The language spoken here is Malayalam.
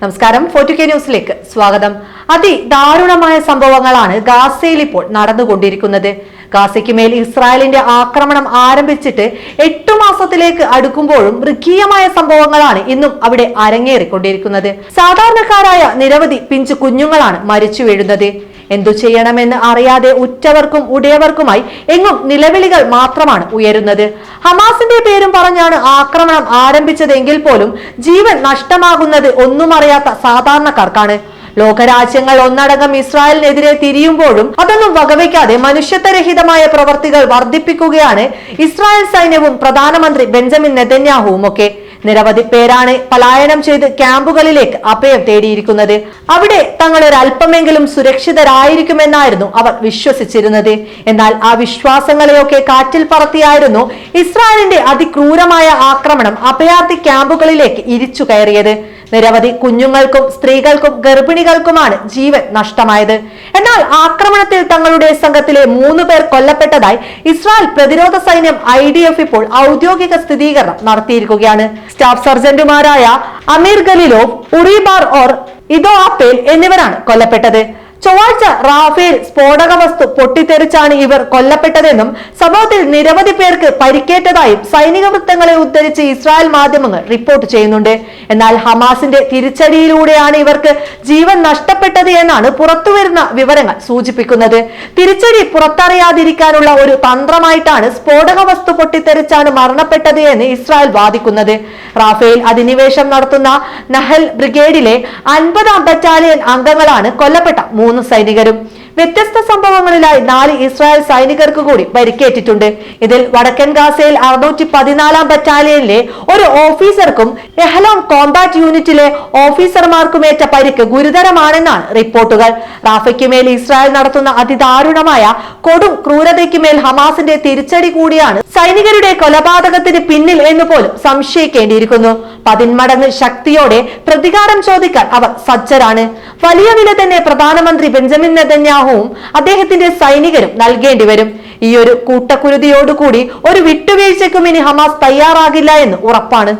നമസ്കാരം. ഫോർട്ടി കെ ന്യൂസിലേക്ക് സ്വാഗതം. അതിദാരുണമായ സംഭവങ്ങളാണ് ഗാസയിൽ ഇപ്പോൾ നടന്നുകൊണ്ടിരിക്കുന്നത്. ഗാസയ്ക്ക് മേൽ ഇസ്രായേലിന്റെ ആക്രമണം ആരംഭിച്ചിട്ട് എട്ടു മാസത്തിലേക്ക് അടുക്കുമ്പോഴും മൃഗീയമായ സംഭവങ്ങളാണ് ഇന്നും അവിടെ അരങ്ങേറിക്കൊണ്ടിരിക്കുന്നത്. സാധാരണക്കാരായ നിരവധി പിഞ്ചു കുഞ്ഞുങ്ങളാണ് മരിച്ചു വീഴുന്നത്. എന്തു ചെയ്യണമെന്ന് അറിയാതെ ഉറ്റവർക്കും ഉടയവർക്കുമായി എങ്ങും നിലവിളികൾ മാത്രമാണ് ഉയരുന്നത്. ഹമാസിന്റെ പേരും പറഞ്ഞാണ് ആക്രമണം ആരംഭിച്ചതെങ്കിൽ പോലും ജീവൻ നഷ്ടമാകുന്നത് ഒന്നും അറിയാത്ത സാധാരണക്കാർക്കാണ്. ലോകരാജ്യങ്ങൾ ഒന്നടങ്കം ഇസ്രായേലിനെതിരെ തിരിയുമ്പോഴും അതൊന്നും വകവയ്ക്കാതെ മനുഷ്യത്വരഹിതമായ പ്രവർത്തികൾ വർദ്ധിപ്പിക്കുകയാണ് ഇസ്രായേൽ സൈന്യവും പ്രധാനമന്ത്രി ബെഞ്ചമിൻ നെതന്യാഹുവും ഒക്കെ നിരവധി പേരാണ് പലായനം ചെയ്ത് ക്യാമ്പുകളിലേക്ക് അഭയം തേടിയിരിക്കുന്നത്. അവിടെ തങ്ങൾ ഒരല്പമെങ്കിലും സുരക്ഷിതരായിരിക്കുമെന്നായിരുന്നു അവർ വിശ്വസിച്ചിരുന്നത്. എന്നാൽ ആ വിശ്വാസങ്ങളെയൊക്കെ കാറ്റിൽ പറത്തിയായിരുന്നു ഇസ്രായേലിന്റെ അതിക്രൂരമായ ആക്രമണം അഭയാർത്ഥി ക്യാമ്പുകളിലേക്ക് ഇരിച്ചു കയറിയത്. നിരവധി കുഞ്ഞുങ്ങൾക്കും സ്ത്രീകൾക്കും ഗർഭിണികൾക്കുമാണ് ജീവൻ നഷ്ടമായത്. എന്നാൽ ആക്രമണത്തിൽ തങ്ങളുടെ സംഘത്തിലെ മൂന്ന് പേർ കൊല്ലപ്പെട്ടതായി ഇസ്രായേൽ പ്രതിരോധ സൈന്യം ഐ ഡി എഫ് ഇപ്പോൾ ഔദ്യോഗിക സ്ഥിരീകരണം നടത്തിയിരിക്കുകയാണ്. സ്റ്റാഫ് സർജന്റുമാരായ അമീർ ഗലിലോവ് ഉറിബാർ ഓർ ഇതോ ആപ്പേൽ എന്നിവരാണ് കൊല്ലപ്പെട്ടത്. ചൊവ്വാഴ്ച റാഫേൽ സ്ഫോടക വസ്തു പൊട്ടിത്തെറിച്ചാണ് ഇവർ കൊല്ലപ്പെട്ടതെന്നും സംഭവത്തിൽ നിരവധി പേർക്ക് പരിക്കേറ്റതായും സൈനിക വൃത്തങ്ങളെ ഉദ്ധരിച്ച് ഇസ്രായേൽ മാധ്യമങ്ങൾ റിപ്പോർട്ട് ചെയ്യുന്നുണ്ട്. എന്നാൽ ഹമാസിന്റെ തിരിച്ചടിയിലൂടെയാണ് ഇവർക്ക് ജീവൻ നഷ്ടപ്പെട്ടത് എന്നാണ് പുറത്തുവരുന്ന വിവരങ്ങൾ സൂചിപ്പിക്കുന്നത്. തിരിച്ചടി പുറത്തറിയാതിരിക്കാനുള്ള ഒരു തന്ത്രമായിട്ടാണ് സ്ഫോടക വസ്തു പൊട്ടിത്തെറിച്ചാണ് മരണപ്പെട്ടത് എന്ന് ഇസ്രായേൽ വാദിക്കുന്നത്. റാഫേൽ അധിനിവേശം നടത്തുന്ന നഹൽ ബ്രിഗേഡിലെ അൻപതാം ബറ്റാലിയൻ അംഗങ്ങളാണ് കൊല്ലപ്പെട്ട മൂന്ന് സൈനികരും വ്യത്യസ്ത സംഭവങ്ങളിലായി നാല് ഇസ്രായേൽ സൈനികർക്ക് കൂടി പരിക്കേറ്റിട്ടുണ്ട്. ഇതിൽ വടക്കൻ ഗാസയിൽ അറുന്നൂറ്റി പതിനാലാം ബറ്റാലിയനിലെ ഒരു ഓഫീസർക്കും എഹ്ലോം കോമ്പാറ്റ് യൂണിറ്റിലെ ഓഫീസർമാർക്കുമേറ്റ പരിക്ക് ഗുരുതരമാണെന്നാണ് റിപ്പോർട്ടുകൾ. റാഫയ്ക്ക് മേൽ ഇസ്രായേൽ നടത്തുന്ന അതിദാരുണമായ കൊടും ക്രൂരതയ്ക്ക് മേൽ ഹമാസിന്റെ തിരിച്ചടി കൂടിയാണ് സൈനികരുടെ കൊലപാതകത്തിന് പിന്നിൽ എന്ന് പോലും സംശയിക്കേണ്ടിയിരിക്കുന്നു. പതിന്മടങ്ങ് ശക്തിയോടെ പ്രതികാരം ചോദിക്കാൻ അവർ സജ്ജരാണ്. വലിയ വില തന്നെ പ്രധാനമന്ത്രി ബെഞ്ചമിൻ നെതന്യാഹുവും അദ്ദേഹത്തിന്റെ സൈനികരും നൽകേണ്ടി വരും. ഈ ഒരു കൂട്ടക്കുരുതിയോടുകൂടി ഒരു വിട്ടുവീഴ്ചയ്ക്കും ഇനി ഹമാസ് തയ്യാറാകില്ല എന്ന് ഉറപ്പാണ്.